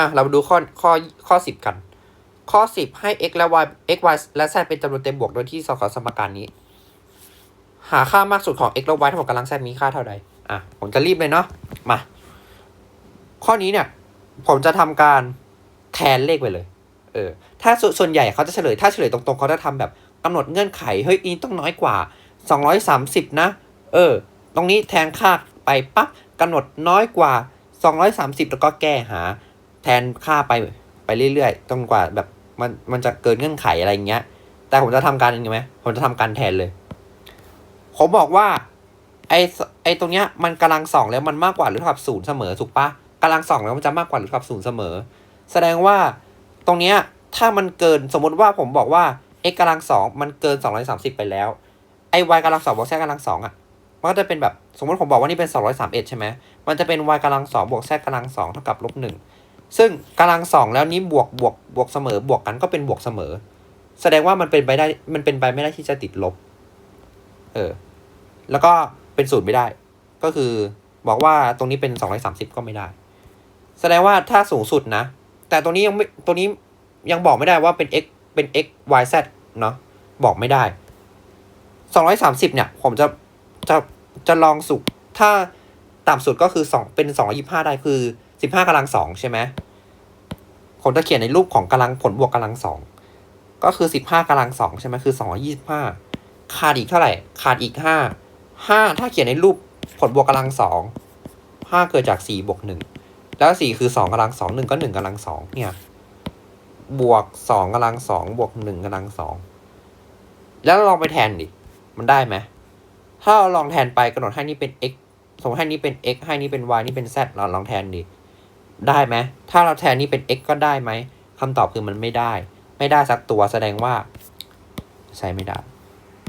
อะเรามาดูข้อข้อข้อสิบกัน ข้อสิบให้ x และ y x y และ z เป็นจำนวนเต็มบวกโดยที่สขสมการนี้ หาค่ามากสุดของ x และ y ทั้งหมดกำลัง z มีค่าเท่าใดอะผมจะรีบเลยเนาะมา ข้อนี้เนี่ย ผมจะทำการแทนเลขไปเลย เออ ถ้าสส่วนใหญ่เขาจะเฉลย ถ้าเฉลยตรงๆเขาจะทำแบบกำหนดเงื่อนไข เฮ้ยอีต้องน้อยกว่า 230 นะ เออ ตรงนี้แทนค่าไปปั๊บกำหนดน้อยกว่า 230 แล้วก็แก้หา แทนค่าไปไปเรื่อยๆจนกว่าแบบมันมันจะเกินเงื่อนไขอะไรอย่างเงี้ย แต่ผมจะทำการยังไงไหมผมจะทำการแทนเลย ผมบอกว่า ไอไอตรงเนี้ยมันกำลังสองแล้วมันมากกว่าหรือเท่ากับศูนย์เสมอถูกปะกำลังสองแล้วมันจะมากกว่าหรือเท่ากับศูนย์เสมอ แสดงว่าตรงเนี้ยถ้ามันเกินสมมติว่าผมบอกว่า x กำลังสองมันเกินสองร้อยสามสิบไปแล้วไอ y กำลังสองบวก z กำลังสองอะมันก็จะเป็นแบบสมมติผมบอกว่านี่เป็นสองร้อยสามเอ็ดใช่ไหมมันจะเป็น y กำลังสองบวก z กำลังสองเท่ากับลบหนึ่ง ซึ่งกำลังสองแล้วนี้บวกบวกบวกเสมอบวกกันก็เป็นบวกเสมอ แสดงว่ามันเป็นไปได้มันเป็นไปไม่ได้ที่จะติดลบ เออ แล้วก็เป็นศูนย์ไม่ได้ ก็คือบอกว่าตรงนี้เป็นสองร้อยสามสิบก็ไม่ได้ แสดงว่าถ้าสูงสุดนะ แต่ตรงนี้ยังไม่ตรงนี้ยังบอกไม่ได้ว่าเป็น x เป็น x y z เนาะบอกไม่ได้สองร้อยสามสิบเนี่ย ผมจะจะจะลองสุกถ้าต่ำสุดก็คือสองเป็นสองยี่ห้าได้คือสิบห้ากำลังสองใช่ไหม ผมจะเขียนในรูปของกำลังผลบวกกำลังสองก็คือสิบห้ากำลังสองใช่ไหมคือสองยี่สิบห้าขาดอีกเท่าไหร่ ขาดอีกห้าห้าถ้าเขียนในรูปผลบวกกำลังสองห้าเกิดจากสี่บวกหนึ่งแล้วสี่คือสองกำลังสองหนึ่งก็หนึ่งกำลังสองเนี่ยบวกสองกำลังสองบวกหนึ่งกำลังสองแล้วลองไปแทนดิ มันได้ไหม ถ้าเราลองแทนไปกำหนดให้นี่เป็น x สมมติให้นี่เป็น x ให้นี่เป็น y นี่เป็น z เราลองแทนดิ ได้ไหมถ้าเราแทนนี่เป็น x ก็ได้ไหมคำตอบคือมันไม่ได้ ไม่ได้สักตัวแสดงว่า ใช้ไม่ได้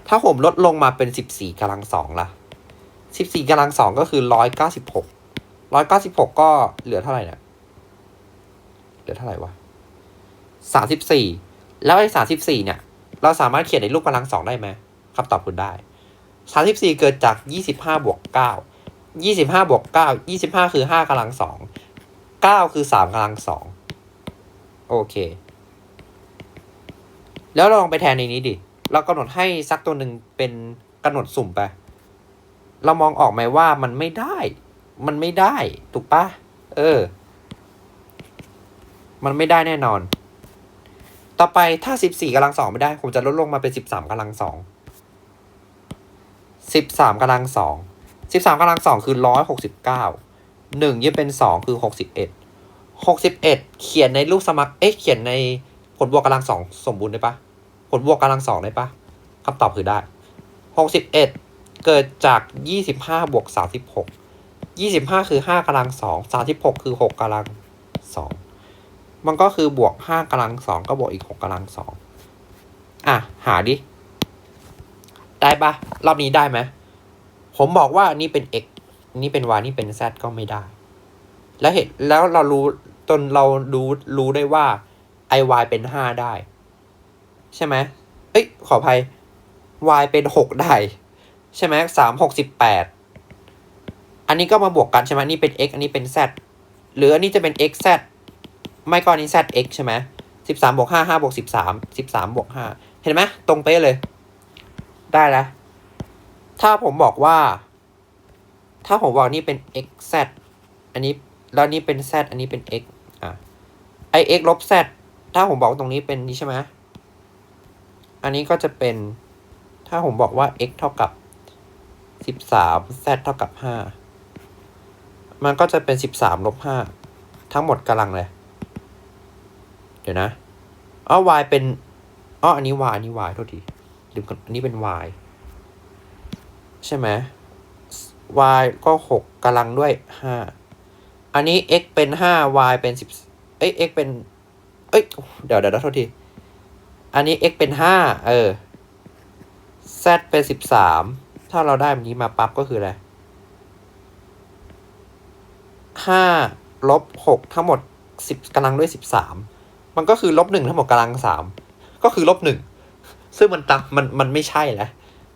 ถ้าผมลดลงมาเป็นสิบสี่กำลังสองล่ะสิบสี่กำลังสองก็คือร้อยเก้าสิบหกร้อยเก้าสิบหกก็เหลือเท่าไหร่เนี่ยเหลือเท่าไหร่วะสามสิบสี่แล้วไอ้สามสิบสี่เนี่ย เราสามารถเขียนในรูปกำลังสองได้ไหมคำตอบคุณได้สามสิบสี่เกิดจากยี่สิบห้าบวกเก้ายี่สิบห้าบวกเก้ายี่สิบห้าคือห้ากำลังสอง เก้าคือสามกำลังสองโอเค แล้วเราลองไปแทนในนี้ดิ เรากำหนดให้สักตัวหนึ่งเป็นกำหนดสุ่มไป เรามองออกไหมว่ามันไม่ได้ มันไม่ได้ ถูกปะเออ มันไม่ได้แน่นอน ต่อไปถ้าสิบสี่กำลังสองไม่ได้ ผมจะลดลงมาเป็นสิบสามกำลังสองสิบสามกำลังสองสิบสามกำลังสองคือร้อยหกสิบเก้า หนึ่งยิ่งเป็นสองคือหกสิบเอ็ดหกสิบเอ็ดเขียนในรูปสมัคร เอ๊ะเขียนในผลบวกกำลังสองสมบูรณ์ได้ปะผลบวกกำลังสองได้ปะคำตอบคือได้หกสิบเอ็ดเกิดจากยี่สิบห้าบวกสามสิบหกยี่สิบห้าคือห้ากำลังสองสามสิบหกคือหกกำลังสองมันก็คือบวกห้ากำลังสองก็บวกอีกหกกำลังสองอะ หาดิ ได้ปะรอบนี้ได้ไหม ผมบอกว่านี่เป็น x นี่เป็น y นี่เป็น z ก็ไม่ได้ แล้วเห็นแล้วเรารู้จนเรารู้รู้ได้ว่า i y เป็นห้าได้ ใช่ไหมเอ้ยขออภัย y เป็นหกได้ ใช่ไหมสามหกสิบแปดอันนี้ก็มาบวกกันใช่ไหมนี่เป็น x อันนี้เป็น z หรืออันนี้จะเป็น x z ไม่ก็อันนี้ zx ใช่ไหมสิบสามบวกห้าห้าบวกสิบสามสิบสามบวกห้าเห็นไหมตรงเป๊ะเลย ได้แล้ว ถ้าผมบอกว่า ถ้าผมบอกนี่เป็น x z อันนี้แล้วนี่เป็น z อันนี้เป็น x อะไอ x ลบ z ถ้าผมบอกตรงนี้เป็นนี้ใช่ไหมอันนี้ก็จะเป็น ถ้าผมบอกว่า x เท่ากับสิบสาม z เท่ากับห้ามันก็จะเป็นสิบสามลบห้าทั้งหมดกำลังเลย เดี๋ยวนะอ๋อ y เป็นอ๋ออันนี้ y อันนี้ y โทษทีลืมก่อนอันนี้เป็น y ใช่ไหม y ก็หกกำลังด้วยห้าอันนี้ x เป็นห้า y เป็นสิบเอ้ย x เป็น เอ้ย เดี๋ยวเดี๋ยวโทษที อันนี้ x เป็นห้าเออ z เป็นสิบสามถ้าเราได้แบบนี้มาปั๊บก็คืออะไรห้าลบหกทั้งหมดสิบกำลังด้วยสิบสามมันก็คือลบหนึ่งทั้งหมดกำลังสามก็คือลบหนึ่งซึ่งมันตังมันมันไม่ใช่แล้ว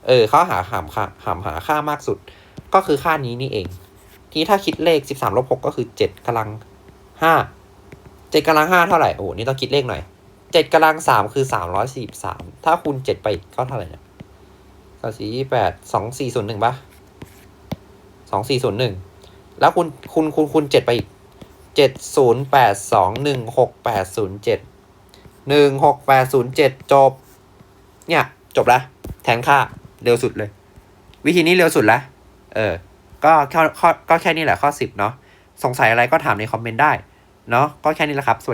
เออเขาหาหามค่าหามหาค่ามากสุด ก็คือค่านี้นี่เอง ทีนี้ถ้าคิดเลขสิบสามลบหกก็คือเจ็ดกำลังห้าเจ็ดกำลังห้าเท่าไหร่ โอ้นี่ต้องคิดเลขหน่อยเจ็ดกำลังสามคือสามร้อยสี่สามถ้าคูณเจ็ดไปอีกก็เท่าไหร่เนี่ยสองสี่แปดสองสี่ศูนย์หนึ่งปะสองสี่ศูนย์หนึ่งแล้วคุณคุณคุณคุณเจ็ดไปอีกเจ็ดศูนย์แปดสองหนึ่งหกแปดศูนย์เจ็ดหนึ่งหกแปดศูนย์เจ็ดจบ เนี่ย จบละแทนค่า เร็วสุดเลย วิธีนี้เร็วสุดละ เออ ก็ข้อข้อก็แค่นี้แหละข้อสิบเนาะ สงสัยอะไรก็ถามในคอมเมนต์ได้ เนาะ ก็แค่นี้แหละครับ สวัสดี